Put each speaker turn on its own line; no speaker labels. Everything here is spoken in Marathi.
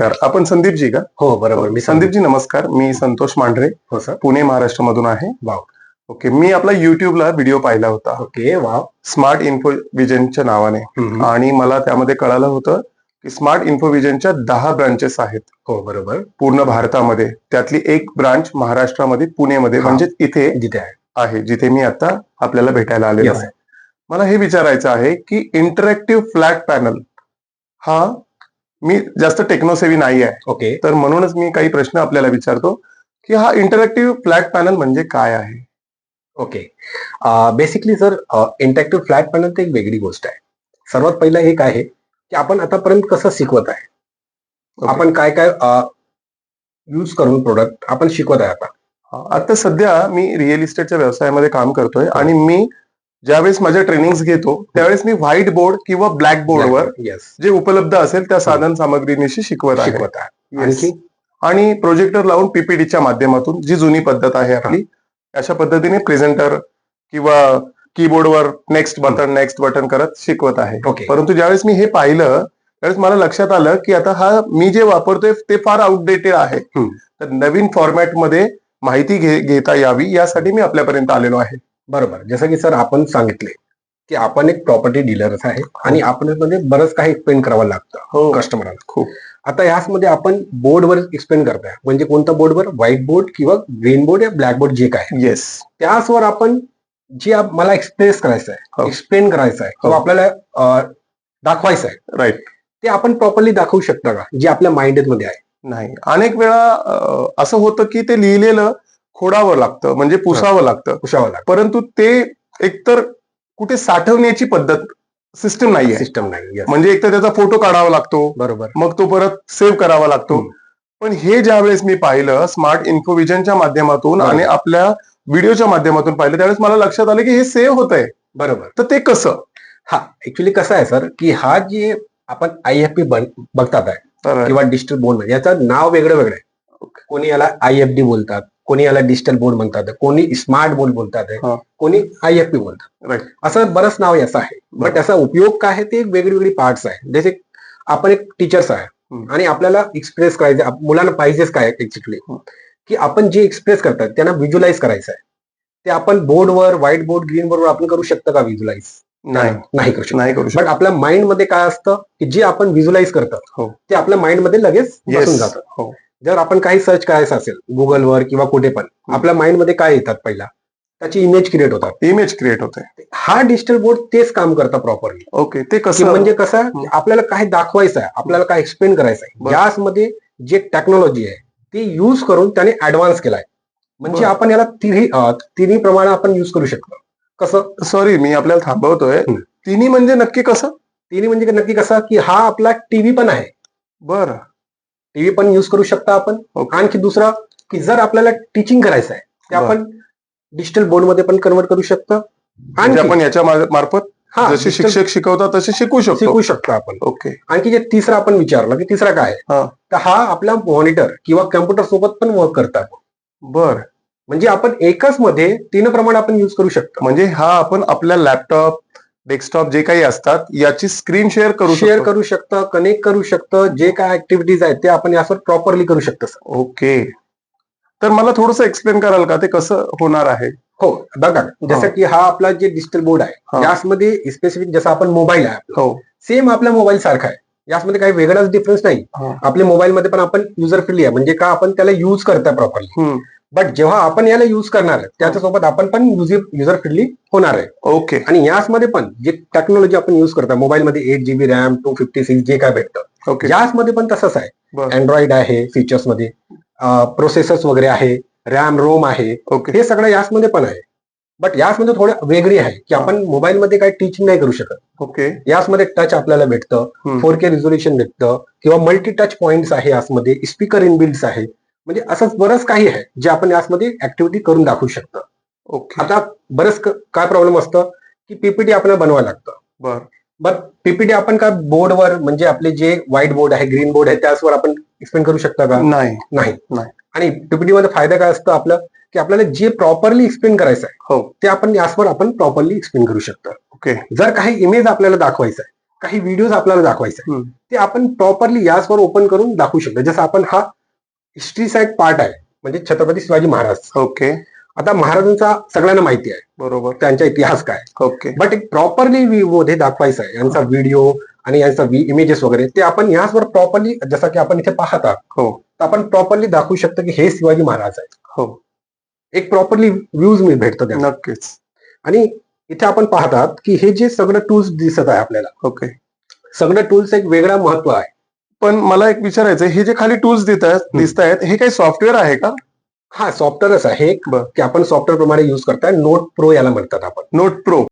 नमस्कार. आपण संदीपजी का?
हो बरोबर. मी संदीप
संदीपजी नमस्कार. मी संतोष मांढरे.
हो सर
पुणे महाराष्ट्रामधून आहे.
वाव.
ओके मी आपला युट्यूबला व्हिडिओ पाहिला होता.
Okay wow.
स्मार्ट इन्फो विजनच्या नावाने. आणि मला त्यामध्ये कळालं होतं की स्मार्ट इन्फो विजनच्या दहा ब्रांचेस आहेत.
हो बरोबर.
पूर्ण भारतामध्ये. त्यातली एक ब्रांच महाराष्ट्रामध्ये पुणेमध्ये
हा.
म्हणजे इथे
जिथे आहे.
जिथे मी आता आपल्याला भेटायला आलेलो. आहे. मला हे विचारायचं आहे की इंटरॅक्टिव्ह फ्लॅट पॅनल हा मी जास्त टेक्नोसेवी नाही आहे
ओके
तर म्हणूनच मी काही प्रश्न आपल्याला विचारतो की हा इंटरॅक्टिव्ह फ्लॅट पॅनल म्हणजे काय आहे?
Okay basically sir interactive flat panel ते एक वेगळी गोष्ट आहे. सर्वात पहिलं एक आहे की आपण आतापर्यंत कसं शिकवत आहे?
Okay.
आपण काय काय यूज करून प्रोडक्ट आपण शिकवत आहे आता?
आता सध्या मी रिअल इस्टेटच्या व्यवसायामध्ये काम करतोय आणि मी ज्यावेळेस माझ्या ट्रेनिंग्स घेतो त्यावेळेस मी व्हाईट बोर्ड किंवा ब्लॅक बोर्डवर
येस
जे उपलब्ध असेल त्या साधन सामग्रीनिशी शिकवत आहे.
शिकवत आहे.
आणि प्रोजेक्टर लावून पीपीडीच्या माध्यमातून जी जुनी पद्धत आहे आपली अशा पद्धतीने प्रेझेंटर किंवा कीबोर्डवर नेक्स्ट बटन नेक्स्ट बटन करत शिकवत आहे. परंतु ज्यावेळेस मी हे पाहिलं त्यावेळेस मला लक्षात आलं की आता हा मी जे वापरतोय ते फार आउटडेटेड आहे. तर नवीन फॉर्मॅटमध्ये माहिती घेता यावी यासाठी मी आपल्यापर्यंत आलेलो आहे.
बरोबर. जसं की सर आपण सांगितले की आपण एक प्रॉपर्टी डीलरच आहे आणि आपण मध्ये बरंच काही एक्सप्लेन करावं लागतं
हो.
कस्टमरला
खूप.
आता याचमध्ये आपण बोर्डवर एक्सप्लेन करताय. म्हणजे कोणत्या बोर्डवर व्हाईट बोर्ड किंवा ग्रीन बोर्ड या ब्लॅक बोर्ड जे काय.
येस
त्याचवर आपण जे मला एक्सप्रेस करायचं
हो.
आहे एक्सप्लेन करायचं आहे किंवा
हो.
आपल्याला दाखवायचं आहे
राईट
ते आपण प्रॉपरली दाखवू शकता का? जे आपल्या माइंडमध्ये आहे.
नाही. अनेक वेळा असं होतं की ते लिहिलेलं खोडावं लागतं म्हणजे पुसावं लागतं.
पुशावं लागतं.
परंतु ते एकतर कुठे साठवण्याची पद्धत सिस्टम नाही आहे
सिस्टम नाही.
म्हणजे एकतर त्याचा फोटो काढावा लागतो.
बरोबर.
मग तो परत सेव्ह करावा लागतो. पण हे ज्या वेळेस मी पाहिलं स्मार्ट इन्फोविजनच्या माध्यमातून. आणि आपल्या व्हिडिओच्या माध्यमातून पाहिलं त्यावेळेस मला लक्षात आलं की हे सेव्ह होत आहे
बरोबर.
तर ते कसं?
हा ऍक्च्युली कसं आहे सर की हा जे आपण आय एफ पी बघतात आहे
तर
किंवा डिजिटल बोर्ड याचं नाव वेगळं वेगळं आहे. कोणी याला आय एफ डी बोलतात कोणी याला डिजिटल बोर्ड म्हणतात कोणी स्मार्ट बोर्ड बोलतात. कोणी आय एफ पी बोलतात. असं बरंच नाव याचं आहे. बट त्याचा उपयोग काय आहे ते एक वेगळी वेगळी पार्ट्स आहे. जसे आपण एक टीचर्स आहे. आणि आपल्याला एक्सप्रेस करायचं मुलांना पाहिजेच काय एक्झॅक्टली. की आपण जे एक्सप्रेस करतात त्यांना व्हिज्युलाइज करायचं आहे. ते आपण बोर्डवर व्हाईट बोर्ड ग्रीन बोर्डवर आपण करू शकतो का व्हिज्युलाइज
नाही.
नाही करू शकतो.
नाही करू
बट
शकत
आपल्या माइंडमध्ये काय असतं की जे आपण व्हिज्युलाइज करतो
हो.
ते आपल्या माइंडमध्ये लगेच जातं.
हो.
जर आपण काही सर्च करायचं असेल गुगलवर किंवा कुठे पण आपल्या माइंडमध्ये काय येतात पहिला? त्याची इमेज क्रिएट होतात.
इमेज क्रिएट होते.
हा डिजिटल बोर्ड तेच काम करतं प्रॉपरली
ओके ते कसं
म्हणजे कसं आपल्याला काय दाखवायचं आहे आपल्याला काय एक्सप्लेन करायचं आहे. यामध्ये जे टेक्नॉलॉजी आहे ती युज करून त्याने ऍडव्हान्स केलाय. म्हणजे. आपण याला तिन्ही तिन्ही प्रमाणे आपण युज करू शकतो. कसं?
सॉरी मी आपल्याला थांबवतोय. तिन्ही म्हणजे नक्की कसं?
तिन्ही म्हणजे नक्की कसं? की हा आपला टीव्ही पण आहे.
बरं.
टीव्ही पण युज करू शकता आपण. आणखी दुसरा की जर आपल्याला टीचिंग करायचं आहे ते. आपण डिजिटल बोर्डमध्ये पण कन्वर्ट करू शकतो.
म्हणजे
आणखी
आपण याच्या मार्फत जसे शिक्षक शिकवतात तसे शिकू शकतो.
शिकू शकतो आपण.
ओके
आणखी जे तिसरा आपण विचारलं की तिसरा काय. तर हा आपला मॉनिटर किंवा कम्प्युटर सोबत पण वर्क करतात
बर.
म्हणजे आपण एकच मध्ये तीन प्रमाण आपण युज करू शकतो.
म्हणजे हा आपण आपल्या लॅपटॉप डेस्कटॉप जे काही असतात याची स्क्रीन शेअर करू
शेअर करू शकतं कनेक्ट करू शकतं जे काय ऍक्टिव्हिटीज आहेत ते आपण यावर प्रॉपरली करू शकतो.
ओके. तर मला थोडस एक्सप्लेन कराल का? ते कसं होणार आहे?
हो बघा जसं की हा आपला जे डिजिटल बोर्ड आहे
हा.
यामध्ये स्पेसिफिक जसं आपण मोबाईल आहे
हो.
सेम आपल्या मोबाईल सारखा आहे. यामध्ये काही वेगळाच डिफरन्स नाही.
हा.
आपल्या मोबाईल मध्ये पण आपण युजर फ्रेंडली आहे म्हणजे का आपण त्याला युज करताय प्रॉपरली. बट जेव्हा आपण याला युज करणार आहे त्याच्यासोबत आपण पण युजर फ्रेंडली होणार आहे.
ओके
आणि याचमध्ये पण जे टेक्नॉलॉजी आपण युज करता मोबाईलमध्ये eight GB RAM two fifty six जे काय भेटतं
ओके
याचमध्ये पण तसंच आहे. अँड्रॉइड आहे फीचर्समध्ये प्रोसेसर्स वगैरे आहे रॅम रोम आहे
ओके
हे सगळं याचमध्ये पण आहे. बट याचमध्ये थोडं वेगळी आहे की आपण मोबाईलमध्ये काही टीचिंग नाही करू शकत.
ओके
याचमध्ये टच आपल्याला भेटतं. फोर के रिझोल्युशन भेटतं किंवा मल्टी टच पॉइंट्स आहे याचमध्ये स्पीकर इनबिल्ड्स आहे. म्हणजे असंच बरंच काही आहे जे आपण याचमध्ये ऍक्टिव्हिटी करून दाखवू शकतो.
ओके
आता बरंच काय प्रॉब्लेम असतं? की पीपीटी आपल्याला बनवायला लागतं.
बर.
पीपीटी आपण का बोर्डवर म्हणजे आपले जे व्हाईट बोर्ड आहे ग्रीन बोर्ड आहे त्याचवर आपण एक्सप्लेन करू शकता का?
नाही.
नाही.
नाही.
आणि पीपीटी मध्ये फायदा काय असतं आपलं? की आपल्याला जे प्रॉपरली एक्सप्लेन करायचं आहे
हो.
ते आपण यासवर आपण प्रॉपरली एक्सप्लेन करू शकतो.
ओके
जर काही इमेज आपल्याला दाखवायचं आहे काही व्हिडिओज आपल्याला दाखवायचे. ते आपण प्रॉपरली याचवर ओपन करून दाखवू शकतो. जसं आपण हा हिस्ट्री साईड पार्ट आहे. म्हणजे छत्रपती शिवाजी महाराज.
ओके
आता महाराजांचा सगळ्यांना माहिती आहे.
बरोबर.
त्यांचा इतिहास काय?
ओके
बट एक प्रॉपरली मध्ये दाखवायचं आहे. यांचा व्हिडिओ आणि यांचा इमेजेस वगैरे ते आपण याचवर प्रॉपरली जसं की आपण इथे पाहत आहात
हो.
तर आपण प्रॉपरली दाखवू शकतो की हे शिवाजी महाराज आहे
हो.
एक प्रॉपरली व्ह्यूज मी भेटतो
नक्कीच.
आणि इथे आपण पाहतात की हे जे सगळं टूल्स दिसत आहे आपल्याला
ओके
सगळं टूल्स एक वेगळा महत्त्व आहे.
पण मला एक विचारायचं हे जे खाली टूल्स दिसत आहेत दिसत आहेत हे काही सॉफ्टवेअर आहे का?
हा सॉफ्टवेअरच आहे. की आपण सॉफ्टवेअर प्रमाणे युज करताय नोट प्रो याला म्हणतात आपण.
Note pro